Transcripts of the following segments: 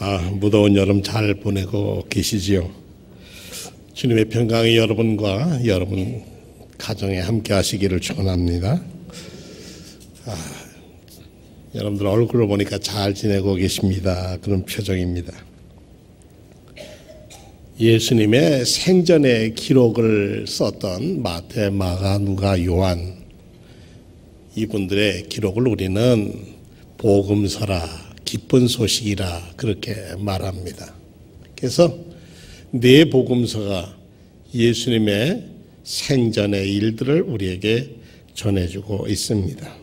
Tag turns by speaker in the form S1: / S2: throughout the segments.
S1: 아, 무더운 여름 잘 보내고 계시지요? 주님의 평강이 여러분과 여러분 가정에 함께 하시기를 축원합니다. 아, 여러분들 얼굴을 보니까 잘 지내고 계십니다. 그런 표정입니다. 예수님의 생전의 기록을 썼던 마태, 마가, 누가, 요한 이분들의 기록을 우리는 복음서라 기쁜 소식이라 그렇게 말합니다. 그래서 네 복음서가 예수님의 생전의 일들을 우리에게 전해주고 있습니다.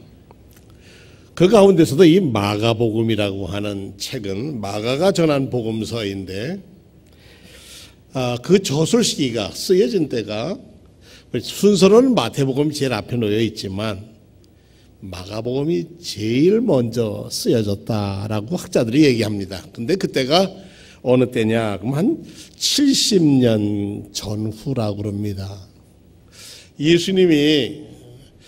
S1: 그 가운데서도 이 마가복음이라고 하는 책은 마가가 전한 복음서인데 아, 그 저술 시기가 쓰여진 때가 순서는 마태복음이 제일 앞에 놓여 있지만 마가복음이 제일 먼저 쓰여졌다라고 학자들이 얘기합니다. 근데 그때가 어느 때냐? 그럼 한 70년 전후라고 그럽니다. 예수님이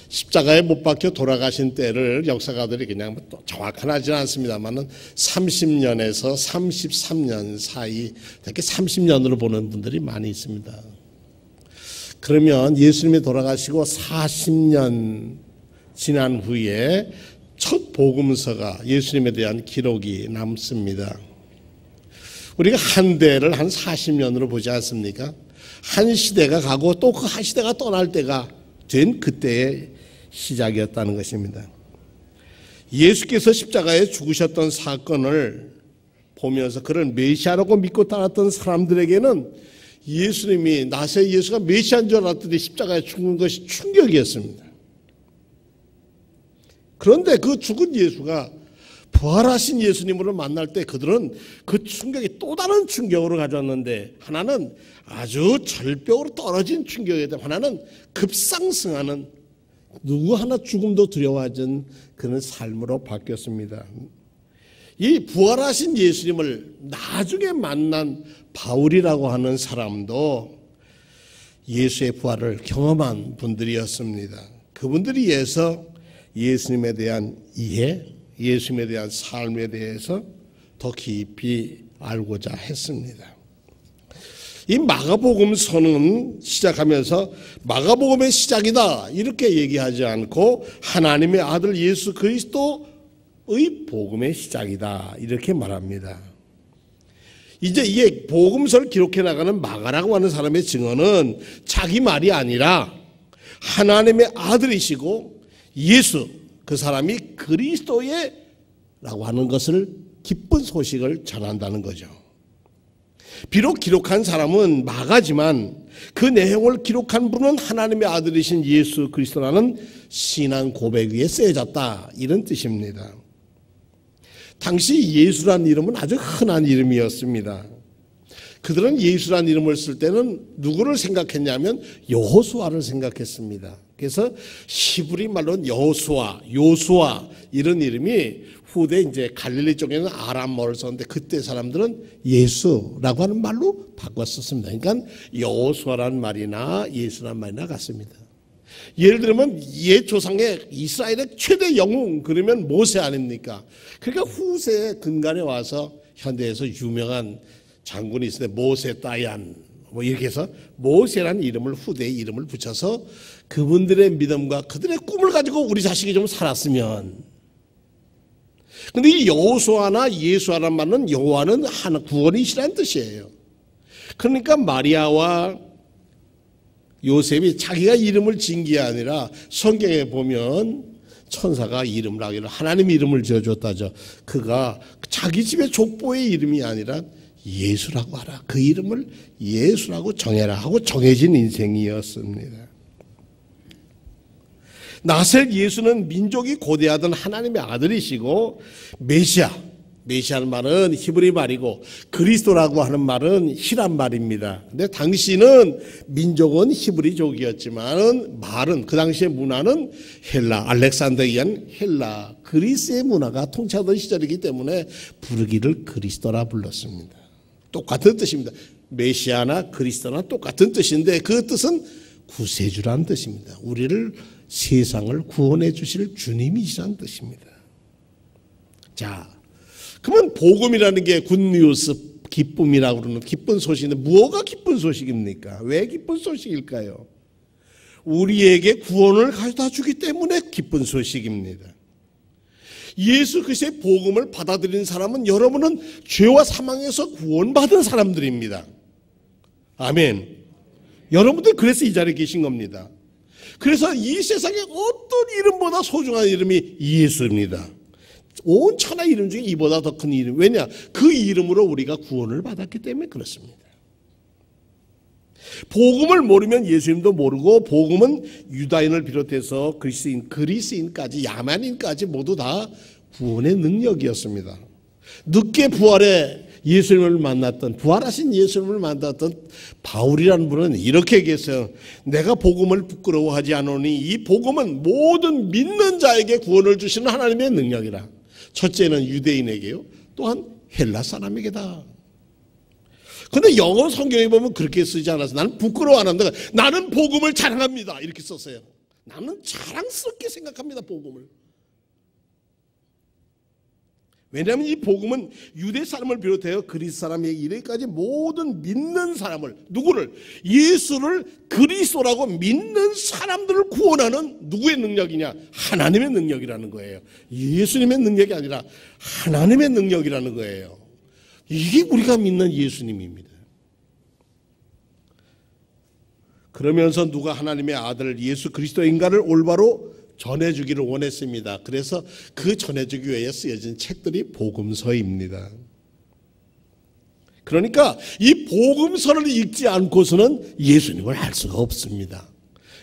S1: 십자가에 못 박혀 돌아가신 때를 역사가들이 그냥 뭐 정확하지는 않습니다만은 30년에서 33년 사이 이렇게 30년으로 보는 분들이 많이 있습니다. 그러면 예수님이 돌아가시고 40년 지난 후에 첫 복음서가 예수님에 대한 기록이 남습니다. 우리가 한 대를 한 40년으로 보지 않습니까? 한 시대가 가고 또 그 한 시대가 떠날 때가 된 그때의 시작이었다는 것입니다. 예수께서 십자가에 죽으셨던 사건을 보면서 그를 메시아라고 믿고 따랐던 사람들에게는 예수님이 나세 예수가 메시아인 줄 알았더니 십자가에 죽는 것이 충격이었습니다. 그런데 그 죽은 예수가 부활하신 예수님을 만날 때 그들은 그 충격이 또 다른 충격으로 가져왔는데 하나는 아주 절벽으로 떨어진 충격이었다. 하나는 급상승하는 누구 하나 죽음도 두려워하는 그런 삶으로 바뀌었습니다. 이 부활하신 예수님을 나중에 만난 바울이라고 하는 사람도 예수의 부활을 경험한 분들이었습니다. 그분들이 위해서 예수님에 대한 이해, 예수님에 대한 삶에 대해서 더 깊이 알고자 했습니다. 이 마가복음서는 시작하면서 마가복음의 시작이다 이렇게 얘기하지 않고 하나님의 아들 예수 그리스도의 복음의 시작이다 이렇게 말합니다. 이제 이게 복음서를 기록해 나가는 마가라고 하는 사람의 증언은 자기 말이 아니라 하나님의 아들이시고 예수 그 사람이 그리스도의 라고 하는 것을 기쁜 소식을 전한다는 거죠. 비록 기록한 사람은 마가지만 그 내용을 기록한 분은 하나님의 아들이신 예수 그리스도라는 신앙 고백 위에 쓰여졌다. 이런 뜻입니다. 당시 예수란 이름은 아주 흔한 이름이었습니다. 그들은 예수란 이름을 쓸 때는 누구를 생각했냐면 여호수아를 생각했습니다. 그래서 히브리 말로는 여호수아, 요수아 이런 이름이 후대 이제 갈릴리 쪽에는 아람어를 썼는데 그때 사람들은 예수라고 하는 말로 바꿨었습니다. 그러니까 여호수아라는 말이나 예수라는 말이나 같습니다. 예를 들면 옛 조상의 이스라엘의 최대 영웅 그러면 모세 아닙니까? 그러니까 후세 근간에 와서 현대에서 유명한 장군이 있는데 모세 따얀 뭐 이렇게 해서 모세라는 이름을 후대의 이름을 붙여서 그분들의 믿음과 그들의 꿈을 가지고 우리 자식이 좀 살았으면 근데 이 여호수아나 예수아란 말은 여호와는 하나 구원이시라는 뜻이에요. 그러니까 마리아와 요셉이 자기가 이름을 진게 아니라 성경에 보면 천사가 이름을 하기를 하나님 이름을 지어줬다죠. 그가 자기 집의 족보의 이름이 아니라 예수라고 하라. 그 이름을 예수라고 정해라 하고 정해진 인생이었습니다. 나셀 예수는 민족이 고대하던 하나님의 아들이시고 메시아, 메시아는 말은 히브리 말이고 그리스도라고 하는 말은 히란 말입니다. 근데 당시는 민족은 히브리족이었지만 말은 그 당시의 문화는 헬라, 알렉산더이안 헬라, 그리스의 문화가 통치하던 시절이기 때문에 부르기를 그리스도라 불렀습니다. 똑같은 뜻입니다. 메시아나 그리스도나 똑같은 뜻인데 그 뜻은 구세주란 뜻입니다. 우리를 세상을 구원해 주실 주님이시란 뜻입니다. 자, 그러면 복음이라는 게 굿뉴스 기쁨이라고 그러는 기쁜 소식인데 무엇가 기쁜 소식입니까? 왜 기쁜 소식일까요? 우리에게 구원을 가져다 주기 때문에 기쁜 소식입니다. 예수 그리스도의 복음을 받아들인 사람은 여러분은 죄와 사망에서 구원받은 사람들입니다. 아멘. 여러분들 그래서 이 자리에 계신 겁니다. 그래서 이 세상에 어떤 이름보다 소중한 이름이 예수입니다. 온 천하 이름 중에 이보다 더 큰 이름. 왜냐? 그 이름으로 우리가 구원을 받았기 때문에 그렇습니다. 복음을 모르면 예수님도 모르고 복음은 유다인을 비롯해서 그리스인, 그리스인까지 야만인까지 모두 다 구원의 능력이었습니다. 늦게 부활해 예수님을 만났던 부활하신 예수님을 만났던 바울이라는 분은 이렇게 얘기했어요. 내가 복음을 부끄러워하지 않으니 이 복음은 모든 믿는 자에게 구원을 주시는 하나님의 능력이라. 첫째는 유대인에게요. 또한 헬라 사람에게다. 근데 영어 성경에 보면 그렇게 쓰지 않아서 나는 부끄러워 안 합니다. 나는 복음을 자랑합니다. 이렇게 썼어요. 나는 자랑스럽게 생각합니다. 복음을. 왜냐하면 이 복음은 유대 사람을 비롯하여 그리스 사람의 이래까지 모든 믿는 사람을 누구를 예수를 그리스도라고 믿는 사람들을 구원하는 누구의 능력이냐? 하나님의 능력이라는 거예요. 예수님의 능력이 아니라 하나님의 능력이라는 거예요. 이게 우리가 믿는 예수님입니다. 그러면서 누가 하나님의 아들 예수 그리스도인가를 올바로 전해주기를 원했습니다. 그래서 그 전해주기 위해 쓰여진 책들이 복음서입니다. 그러니까 이 복음서를 읽지 않고서는 예수님을 알 수가 없습니다.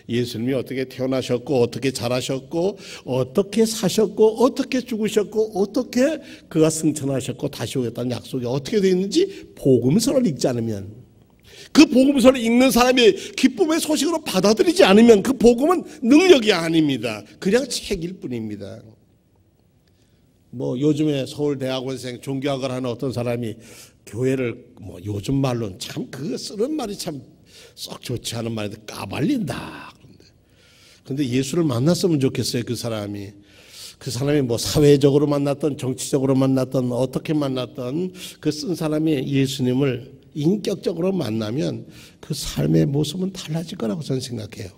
S1: 예수님이 어떻게 태어나셨고 어떻게 자라셨고 어떻게 사셨고 어떻게 죽으셨고 어떻게 그가 승천하셨고 다시 오겠다는 약속이 어떻게 되어 있는지 복음서를 읽지 않으면 그 복음서를 읽는 사람이 기쁨의 소식으로 받아들이지 않으면 그 복음은 능력이 아닙니다. 그냥 책일 뿐입니다. 뭐 요즘에 서울대학원생 종교학을 하는 어떤 사람이 교회를 뭐 요즘 말로는 참 그 쓰는 말이 참 썩 좋지 않은 말인데 까발린다. 근데 예수를 만났으면 좋겠어요. 그 사람이. 그 사람이 뭐 사회적으로 만났던 정치적으로 만났던 어떻게 만났던 그 쓴 사람이 예수님을 인격적으로 만나면 그 삶의 모습은 달라질 거라고 저는 생각해요.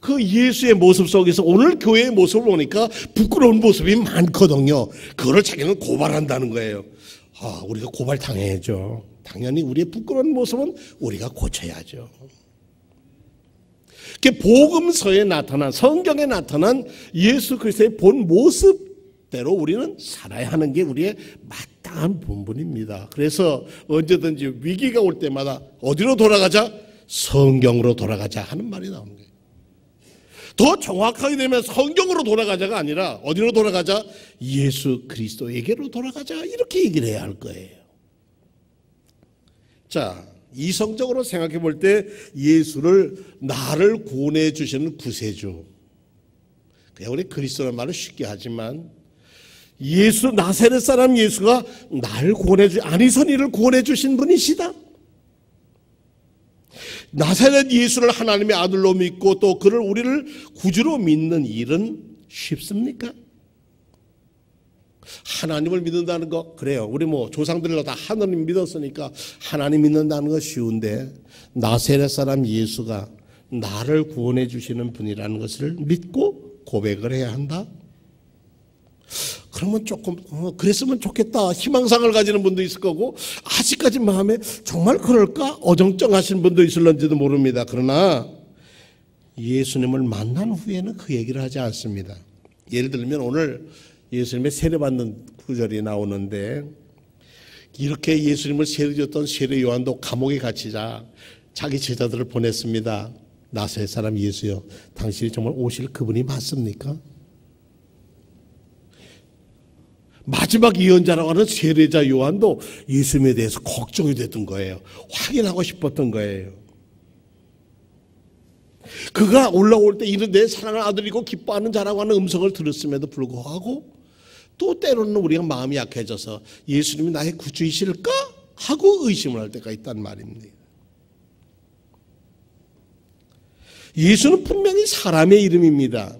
S1: 그 예수의 모습 속에서 오늘 교회의 모습을 보니까 부끄러운 모습이 많거든요. 그걸 자기는 고발한다는 거예요. 아, 우리가 고발 당해야죠. 당연히 우리의 부끄러운 모습은 우리가 고쳐야죠. 복음서에 나타난 성경에 나타난 예수 그리스도의 본 모습 대로 우리는 살아야 하는 게 우리의 마땅한 본분입니다. 그래서 언제든지 위기가 올 때마다 어디로 돌아가자? 성경으로 돌아가자 하는 말이 거예요. 더 정확하게 되면 성경으로 돌아가자가 아니라 어디로 돌아가자? 예수 그리스도에게로 돌아가자 이렇게 얘기를 해야 할 거예요. 자, 이성적으로 생각해 볼 때 예수를 나를 구원해 주시는 구세주. 우리 그리스도라는 말을 쉽게 하지만 예수 나세렛 사람 예수가 날 구원해 주 아니선이를 구원해 주신 분이시다. 나사렛 예수를 하나님의 아들로 믿고 또 그를 우리를 구주로 믿는 일은 쉽습니까? 하나님을 믿는다는 거 그래요. 우리 뭐 조상들로 다 하나님 믿었으니까 하나님 믿는다는 거 쉬운데 나세렛 사람 예수가 나를 구원해 주시는 분이라는 것을 믿고 고백을 해야 한다. 그러면 조금 어, 그랬으면 좋겠다 희망상을 가지는 분도 있을 거고 아직까지 마음에 정말 그럴까 어정쩡하신 분도 있을런지도 모릅니다. 그러나 예수님을 만난 후에는 그 얘기를 하지 않습니다. 예를 들면 오늘 예수님의 세례받는 구절이 나오는데 이렇게 예수님을 세례줬던 세례 요한도 감옥에 갇히자 자기 제자들을 보냈습니다. 나사의 사람 예수여 당신이 정말 오실 그분이 맞습니까? 마지막 예언자라고 하는 세례자 요한도 예수님에 대해서 걱정이 됐던 거예요. 확인하고 싶었던 거예요. 그가 올라올 때 이런 내 사랑하는 아들이고 기뻐하는 자라고 하는 음성을 들었음에도 불구하고 또 때로는 우리가 마음이 약해져서 예수님이 나의 구주이실까? 하고 의심을 할 때가 있단 말입니다. 예수는 분명히 사람의 이름입니다.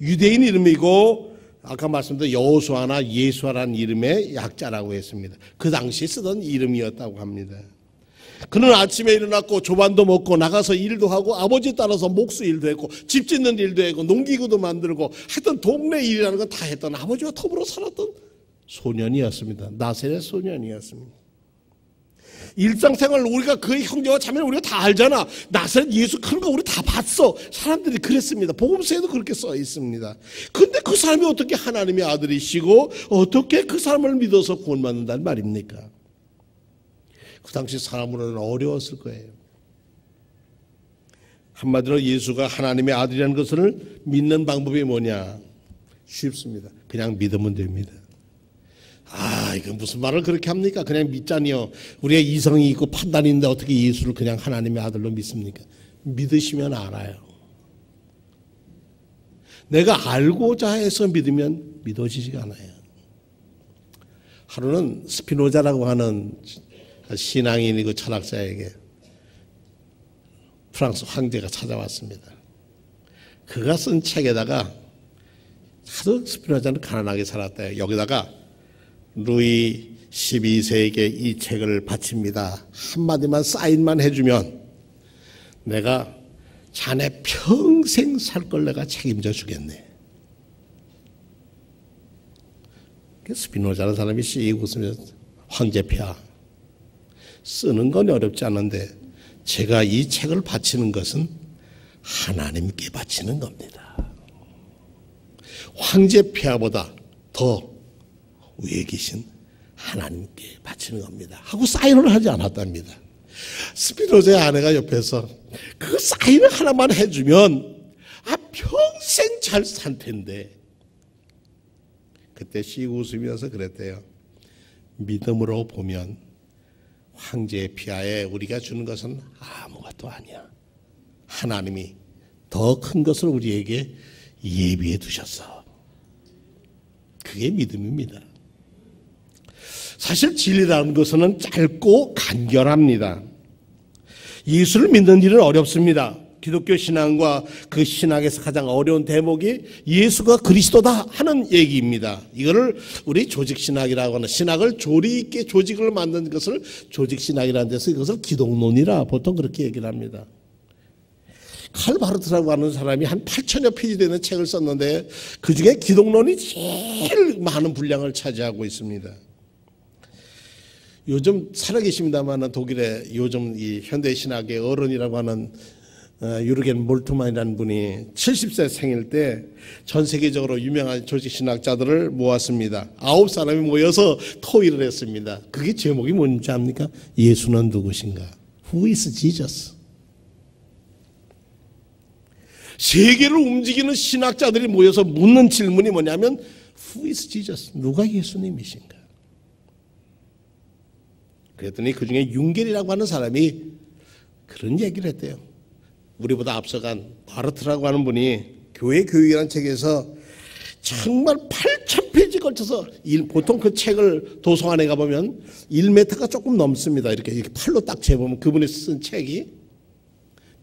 S1: 유대인 이름이고 아까 말씀드린 여호수아나 예수아라는 이름의 약자라고 했습니다. 그 당시 쓰던 이름이었다고 합니다. 그는 아침에 일어났고 조반도 먹고 나가서 일도 하고 아버지 따라서 목수 일도 했고 집 짓는 일도 했고 농기구도 만들고 하여튼 동네 일이라는 건 다 했던 아버지와 더불어 살았던 소년이었습니다. 나세의 소년이었습니다. 일상생활 우리가 그 형제와 자매를 우리가 다 알잖아. 나사렛 예수 크는 거 우리 다 봤어. 사람들이 그랬습니다. 복음서에도 그렇게 써 있습니다. 근데 그 사람이 어떻게 하나님의 아들이시고 어떻게 그 사람을 믿어서 구원받는다는 말입니까? 그 당시 사람으로는 어려웠을 거예요. 한마디로 예수가 하나님의 아들이라는 것을 믿는 방법이 뭐냐? 쉽습니다. 그냥 믿으면 됩니다. 아, 이건 무슨 말을 그렇게 합니까? 그냥 믿자니요. 우리의 이성이 있고 판단이 있는데 어떻게 예수를 그냥 하나님의 아들로 믿습니까? 믿으시면 알아요. 내가 알고자 해서 믿으면 믿어지지가 않아요. 하루는 스피노자라고 하는 신앙인이고 철학자에게 프랑스 황제가 찾아왔습니다. 그가 쓴 책에다가 하도 스피노자는 가난하게 살았다. 여기다가 루이 12세에게 이 책을 바칩니다. 한마디만 사인만 해주면 내가 자네 평생 살 걸 내가 책임져 주겠네. 스피노자라는 사람이 씩 웃으면서 황제폐하 쓰는 건 어렵지 않은데 제가 이 책을 바치는 것은 하나님께 바치는 겁니다. 황제폐하보다 더 위에 계신 하나님께 바치는 겁니다. 하고 사인을 하지 않았답니다. 스피노자의 아내가 옆에서 그 사인을 하나만 해주면 아 평생 잘산 텐데 그때 씩 웃으면서 그랬대요. 믿음으로 보면 황제의 피하에 우리가 주는 것은 아무것도 아니야. 하나님이 더 큰 것을 우리에게 예비해 두셨어. 그게 믿음입니다. 사실 진리라는 것은 짧고 간결합니다. 예수를 믿는 일은 어렵습니다. 기독교 신앙과 그 신학에서 가장 어려운 대목이 예수가 그리스도다 하는 얘기입니다. 이거를 우리 조직 신학이라고 하는 신학을 조리 있게 조직을 만든 것을 조직 신학이라는 데서 이것을 기독론이라 보통 그렇게 얘기를 합니다. 칼 바르트라고 하는 사람이 한 8천여 페이지 되는 책을 썼는데 그 중에 기독론이 제일 많은 분량을 차지하고 있습니다. 요즘 살아계십니다만 독일의 요즘 이 현대 신학의 어른이라고 하는 어, 유르겐 몰트만이라는 분이 70세 생일 때 전 세계적으로 유명한 조직 신학자들을 모았습니다. 아홉 사람이 모여서 토의를 했습니다. 그게 제목이 뭔지 압니까? 예수는 누구신가? Who is Jesus? 세계를 움직이는 신학자들이 모여서 묻는 질문이 뭐냐면 Who is Jesus? 누가 예수님이신가? 그랬더니 그 중에 윤겔이라고 하는 사람이 그런 얘기를 했대요. 우리보다 앞서간 바르트라고 하는 분이 교회 교육이라는 책에서 정말 8천 페이지 걸쳐서 보통 그 책을 도서관에 가보면 1m가 조금 넘습니다. 이렇게, 이렇게 팔로 딱 재보면 그분이 쓴 책이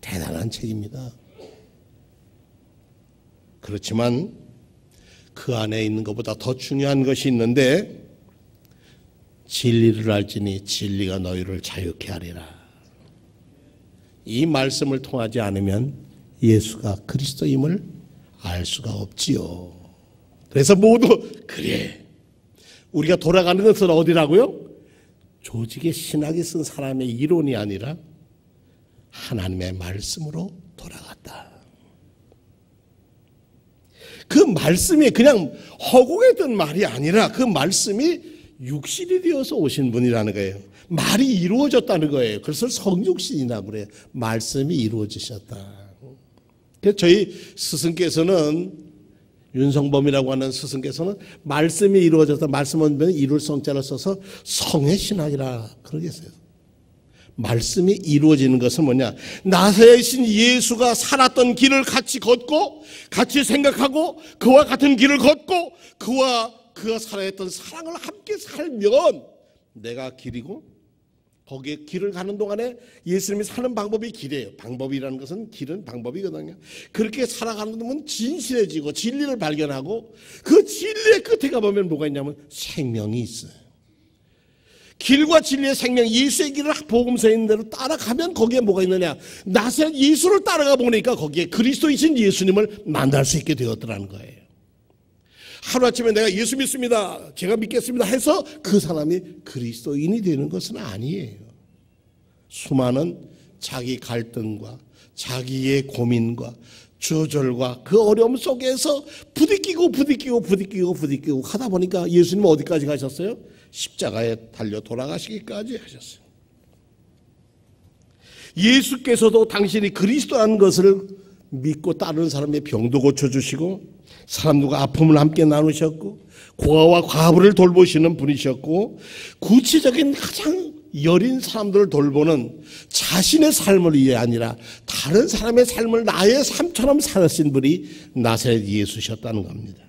S1: 대단한 책입니다. 그렇지만 그 안에 있는 것보다 더 중요한 것이 있는데 진리를 알지니 진리가 너희를 자유케 하리라. 이 말씀을 통하지 않으면 예수가 그리스도임을 알 수가 없지요. 그래서 모두 그래. 우리가 돌아가는 것은 어디라고요? 조직의 신학이 쓴 사람의 이론이 아니라 하나님의 말씀으로 돌아갔다. 그 말씀이 그냥 허공에 든 말이 아니라 그 말씀이 육신이 되어서 오신 분이라는 거예요. 말이 이루어졌다는 거예요. 그래서 성육신이라고 그래요. 말씀이 이루어지셨다. 그래서 저희 스승께서는 윤성범이라고 하는 스승께서는 말씀이 이루어졌다. 말씀은 이룰 성자를 써서 성의 신학이라 그러겠어요. 말씀이 이루어지는 것은 뭐냐? 나사렛신 예수가 살았던 길을 같이 걷고 같이 생각하고 그와 같은 길을 걷고 그와 그가 살아했던 사랑을 함께 살면 내가 길이고 거기에 길을 가는 동안에 예수님이 사는 방법이 길이에요. 방법이라는 것은 길은 방법이거든요. 그렇게 살아가는 동안 진실해지고 진리를 발견하고 그 진리의 끝에 가보면 뭐가 있냐면 생명이 있어요. 길과 진리의 생명, 예수의 길을 복음서에 있는 대로 따라가면 거기에 뭐가 있느냐. 나세 예수를 따라가 보니까 거기에 그리스도이신 예수님을 만날 수 있게 되었더라는 거예요. 하루아침에 내가 예수 믿습니다. 제가 믿겠습니다. 해서 그 사람이 그리스도인이 되는 것은 아니에요. 수많은 자기 갈등과 자기의 고민과 좌절과 그 어려움 속에서 부딪히고 부딪히고 부딪히고 부딪히고 하다 보니까 예수님 어디까지 가셨어요? 십자가에 달려 돌아가시기까지 하셨어요. 예수께서도 당신이 그리스도라는 것을 믿고 따르는 사람의 병도 고쳐주시고 사람들과 아픔을 함께 나누셨고 고아와 과부를 돌보시는 분이셨고 구체적인 가장 여린 사람들을 돌보는 자신의 삶을 위해 아니라 다른 사람의 삶을 나의 삶처럼 살으신 분이 나사렛 예수셨다는 겁니다.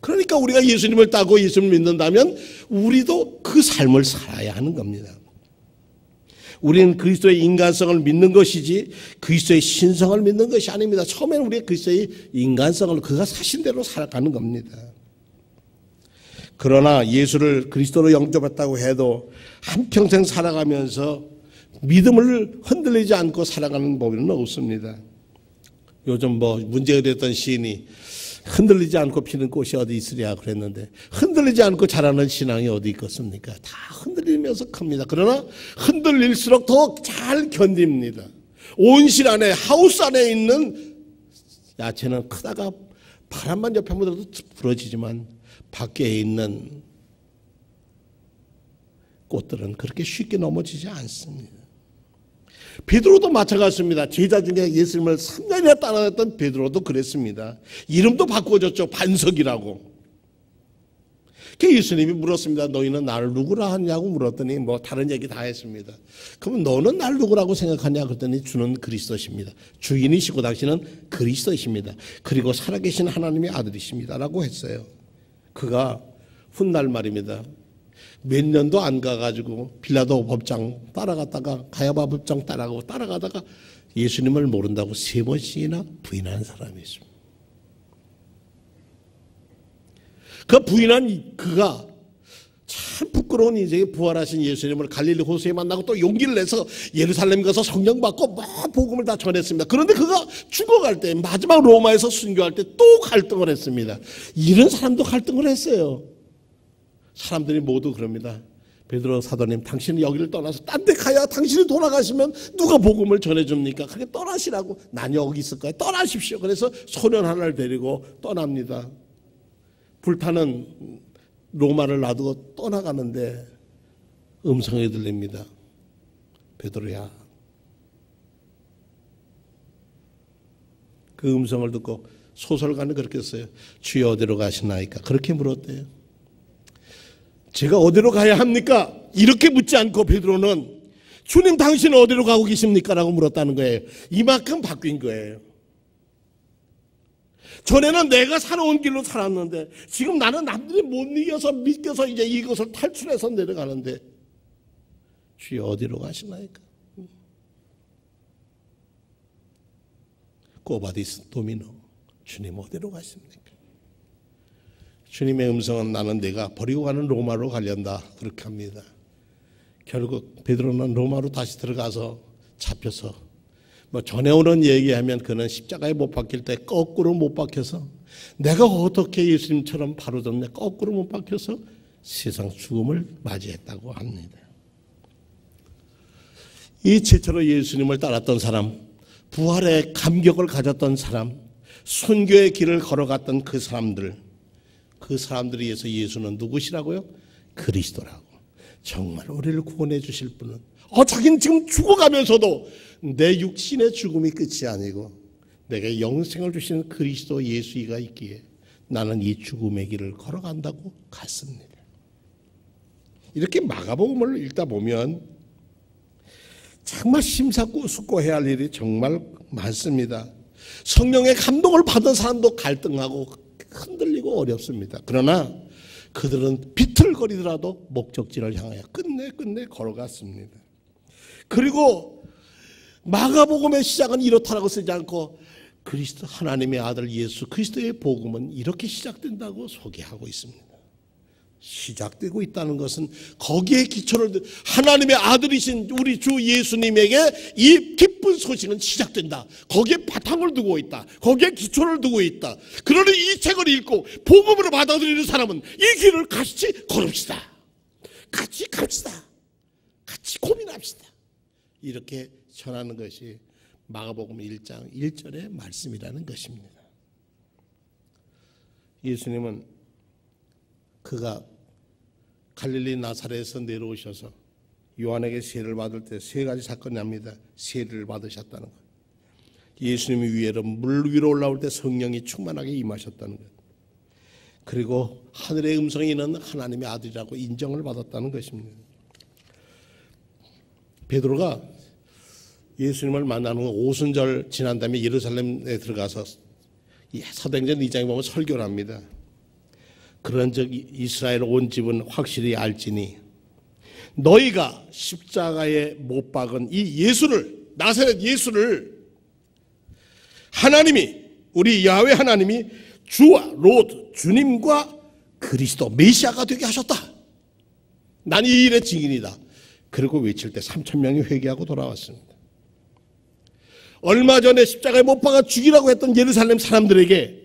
S1: 그러니까 우리가 예수님을 따고 예수님을 믿는다면 우리도 그 삶을 살아야 하는 겁니다. 우리는 그리스도의 인간성을 믿는 것이지 그리스도의 신성을 믿는 것이 아닙니다. 처음에는 우리 그리스도의 인간성을 그가 사신 대로 살아가는 겁니다. 그러나 예수를 그리스도로 영접했다고 해도 한평생 살아가면서 믿음을 흔들리지 않고 살아가는 법은 없습니다. 요즘 뭐 문제가 됐던 시인이 흔들리지 않고 피는 꽃이 어디 있으랴 그랬는데 흔들리지 않고 자라는 신앙이 어디 있겠습니까? 다 흔들리면서 큽니다. 그러나 흔들릴수록 더 잘 견딥니다. 온실 안에 하우스 안에 있는 야채는 크다가 바람만 옆에 물어도 부러지지만 밖에 있는 꽃들은 그렇게 쉽게 넘어지지 않습니다. 베드로도 마찬가지입니다. 제자 중에 예수님을 3년이나 따라했던 베드로도 그랬습니다. 이름도 바꿔줬죠. 반석이라고. 그 예수님이 물었습니다. 너희는 나를 누구라 하냐고 물었더니 뭐 다른 얘기 다 했습니다. 그러면 너는 날 누구라고 생각하냐 그랬더니 주는 그리스도십니다. 주인이시고 당신은 그리스도이십니다. 그리고 살아계신 하나님의 아들이십니다라고 했어요. 그가 훗날 말입니다. 몇 년도 안 가가지고 빌라도 법장 따라갔다가 가야바 법장 따라가고 따라가다가 예수님을 모른다고 세 번씩이나 부인한 사람이 있습니다. 그 부인한 그가 참 부끄러운 인생에 부활하신 예수님을 갈릴리 호수에 만나고 또 용기를 내서 예루살렘 가서 성령 받고 뭐 복음을 다 전했습니다. 그런데 그가 죽어갈 때 마지막 로마에서 순교할 때 또 갈등을 했습니다. 이런 사람도 갈등을 했어요. 사람들이 모두 그럽니다. 베드로 사도님, 당신은 여기를 떠나서 딴 데 가야 당신이 돌아가시면 누가 복음을 전해줍니까? 그게 떠나시라고. 난 여기 있을 거야. 떠나십시오. 그래서 소년 하나를 데리고 떠납니다. 불타는 로마를 놔두고 떠나가는데 음성이 들립니다. 베드로야. 그 음성을 듣고 소설가는 그렇게 써요. 주여 어디로 가시나이까? 그렇게 물었대요. 제가 어디로 가야 합니까? 이렇게 묻지 않고 베드로는 주님 당신은 어디로 가고 계십니까? 라고 물었다는 거예요. 이만큼 바뀐 거예요. 전에는 내가 살아온 길로 살았는데 지금 나는 남들이 못 이겨서 믿겨서 이제 이것을 탈출해서 내려가는데 주여 어디로 가시나이까? 꼬바디스 도미노 주님 어디로 가십니까? 주님의 음성은 나는 내가 버리고 가는 로마로 가련다 그렇게 합니다. 결국 베드로는 로마로 다시 들어가서 잡혀서 뭐 전해오는 얘기하면 그는 십자가에 못 박힐 때 거꾸로 못 박혀서 내가 어떻게 예수님처럼 바로 졌냐 거꾸로 못 박혀서 세상 죽음을 맞이했다고 합니다. 이 최초로 예수님을 따랐던 사람, 부활의 감격을 가졌던 사람, 순교의 길을 걸어갔던 그 사람들, 그 사람들에 의해서 예수는 누구시라고요? 그리스도라고. 정말 우리를 구원해 주실 분은 어 자기는 지금 죽어가면서도 내 육신의 죽음이 끝이 아니고 내게 영생을 주시는 그리스도 예수가 있기에 나는 이 죽음의 길을 걸어간다고 갔습니다. 이렇게 마가복음을 읽다 보면 정말 심사숙고해야 할 일이 정말 많습니다. 성령의 감동을 받은 사람도 갈등하고 흔들리고 어렵습니다. 그러나 그들은 비틀거리더라도 목적지를 향하여 끝내 끝내 걸어갔습니다. 그리고 마가복음의 시작은 이렇다라고 쓰지 않고 그리스도 하나님의 아들 예수 그리스도의 복음은 이렇게 시작된다고 소개하고 있습니다. 시작되고 있다는 것은 거기에 기초를 하나님의 아들이신 우리 주 예수님에게 이 기쁜 소식은 시작된다. 거기에 바탕을 두고 있다. 거기에 기초를 두고 있다. 그러니 이 책을 읽고 복음으로 받아들이는 사람은 이 길을 같이 걸읍시다. 같이 갑시다. 같이 고민합시다. 이렇게 전하는 것이 마가복음 1장 1절의 말씀이라는 것입니다. 예수님은 그가 갈릴리 나사렛에서 내려오셔서 요한에게 세를 받을 때 세 가지 사건이 납니다. 세를 받으셨다는 것. 예수님이 위에로 물 위로 올라올 때 성령이 충만하게 임하셨다는 것. 그리고 하늘의 음성이 있는 하나님의 아들이라고 인정을 받았다는 것입니다. 베드로가 예수님을 만나는 오순절 지난 다음에 예루살렘에 들어가서 사도행전 2장에 보면 설교를 합니다. 그런 적 이스라엘 온 집은 확실히 알지니 너희가 십자가에 못 박은 이 예수를 나사렛 예수를 하나님이 우리 야훼 하나님이 주와 로드 주님과 그리스도 메시아가 되게 하셨다. 난 이 일의 증인이다. 그리고 외칠 때 3천 명이 회개하고 돌아왔습니다. 얼마 전에 십자가에 못 박아 죽이라고 했던 예루살렘 사람들에게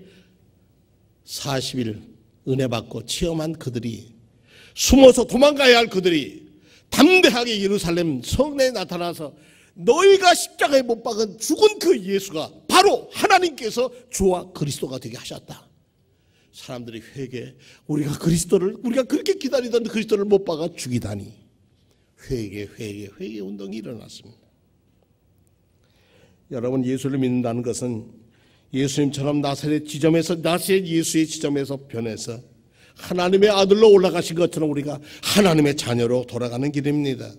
S1: 40일 은혜 받고 체험한 그들이 숨어서 도망가야 할 그들이 담대하게 예루살렘 성내에 나타나서 너희가 십자가에 못 박은 죽은 그 예수가 바로 하나님께서 주와 그리스도가 되게 하셨다. 사람들이 회개, 우리가 그리스도를 우리가 그렇게 기다리던 그리스도를 못 박아 죽이다니 회개, 회개, 회개 운동이 일어났습니다. 여러분 예수를 믿는다는 것은 예수님처럼 나사렛 지점에서 나사렛 예수의 지점에서 변해서 하나님의 아들로 올라가신 것처럼 우리가 하나님의 자녀로 돌아가는 길입니다.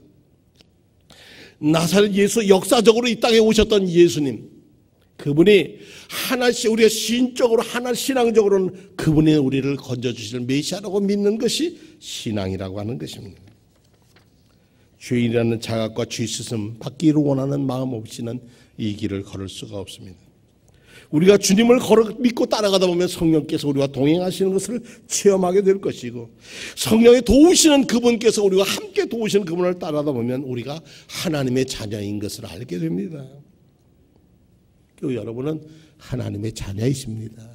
S1: 나사렛 예수 역사적으로 이 땅에 오셨던 예수님 그분이 하나씩 우리가 신적으로 하나 신앙적으로는 그분이 우리를 건져 주실 메시아라고 믿는 것이 신앙이라고 하는 것입니다. 죄인이라는 자각과 죄스슴 받기를 원하는 마음 없이는 이 길을 걸을 수가 없습니다. 우리가 주님을 걸어 믿고 따라가다 보면 성령께서 우리와 동행하시는 것을 체험하게 될 것이고 성령이 도우시는 그분께서 우리와 함께 도우시는 그분을 따라다 보면 우리가 하나님의 자녀인 것을 알게 됩니다. 그 여러분은 하나님의 자녀이십니다.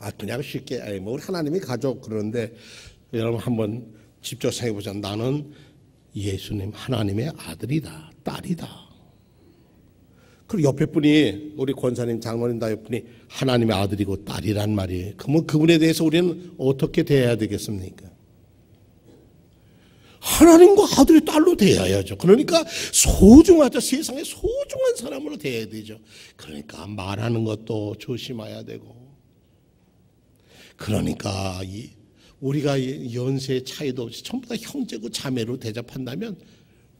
S1: 아 그냥 쉽게 아이 뭐 하나님이 가족 그런데 여러분 한번 직접 생각해 보자. 나는 예수님 하나님의 아들이다, 딸이다. 그리고 옆에 분이 우리 권사님 장로님 다 옆에 분이 하나님의 아들이고 딸이란 말이에요. 그러면 그분에 대해서 우리는 어떻게 대해야 되겠습니까? 하나님과 아들이 딸로 대해야죠. 그러니까 소중하죠. 세상에 소중한 사람으로 대해야 되죠. 그러니까 말하는 것도 조심해야 되고. 그러니까 이 우리가 연세 차이도 없이 전부 다 형제고 자매로 대접한다면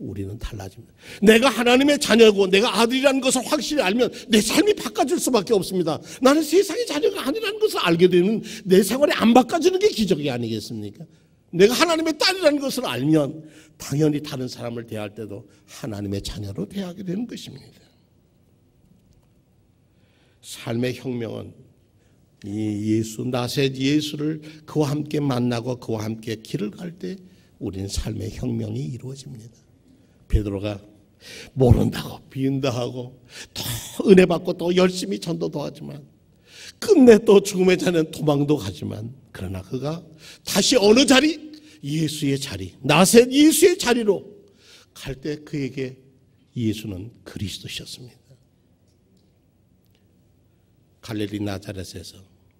S1: 우리는 달라집니다. 내가 하나님의 자녀고 내가 아들이라는 것을 확실히 알면 내 삶이 바꿔질 수밖에 없습니다. 나는 세상의 자녀가 아니라는 것을 알게 되면 내 생활이 안 바꿔지는 게 기적이 아니겠습니까? 내가 하나님의 딸이라는 것을 알면 당연히 다른 사람을 대할 때도 하나님의 자녀로 대하게 되는 것입니다. 삶의 혁명은 이 예수 나셋 예수를 그와 함께 만나고 그와 함께 길을 갈 때 우리는 삶의 혁명이 이루어집니다. 베드로가 모른다고 비운다 하고 또 은혜 받고 또 열심히 전도도 하지만 끝내 또 죽음의 자는 도망도 가지만 그러나 그가 다시 어느 자리 예수의 자리 나셋 예수의 자리로 갈 때 그에게 예수는 그리스도셨습니다. 갈릴리 나자렛에서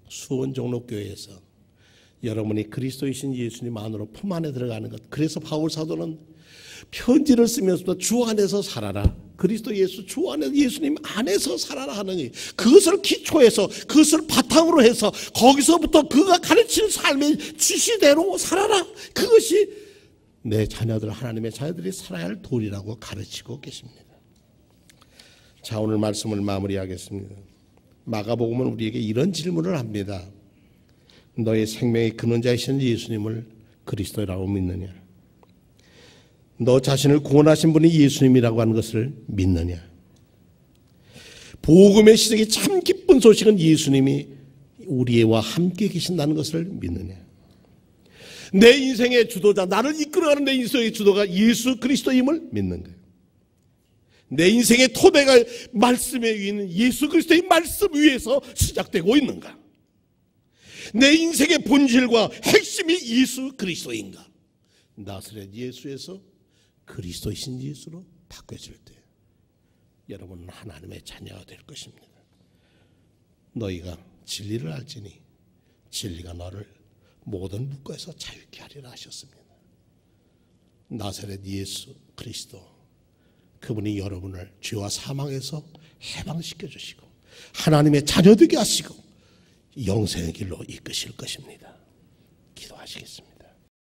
S1: 수원 종로교회에서 여러분이 그리스도이신 예수님 안으로 품 안에 들어가는 것. 그래서 바울 사도는 편지를 쓰면서도 주 안에서 살아라. 그리스도 예수 주 안에 예수님 안에서 살아라 하느니 그것을 기초해서 그것을 바탕으로 해서 거기서부터 그가 가르치는 삶의 지시대로 살아라. 그것이 내 자녀들 하나님의 자녀들이 살아야 할 도리라고 가르치고 계십니다. 자 오늘 말씀을 마무리하겠습니다. 마가복음은 우리에게 이런 질문을 합니다. 너의 생명의 근원자이신 예수님을 그리스도라고 믿느냐? 너 자신을 구원하신 분이 예수님이라고 하는 것을 믿느냐? 복음의 시작이 참 기쁜 소식은 예수님이 우리와 함께 계신다는 것을 믿느냐? 내 인생의 주도자, 나를 이끌어가는 내 인생의 주도가 예수 그리스도임을 믿는 거예요. 내 인생의 토대가 말씀에 있는 예수 그리스도의 말씀 위에서 시작되고 있는가? 내 인생의 본질과 핵심이 예수 그리스도인가? 나사렛 예수에서 그리스도이신 예수로 바뀌어질 때 여러분은 하나님의 자녀가 될 것입니다. 너희가 진리를 알지니 진리가 너를 모든 묶어서 자유케 하리라 하셨습니다. 나사렛 예수 그리스도 그분이 여러분을 죄와 사망에서 해방시켜 주시고 하나님의 자녀 되게 하시고 영생의 길로 이끄실 것입니다. 기도하시겠습니다.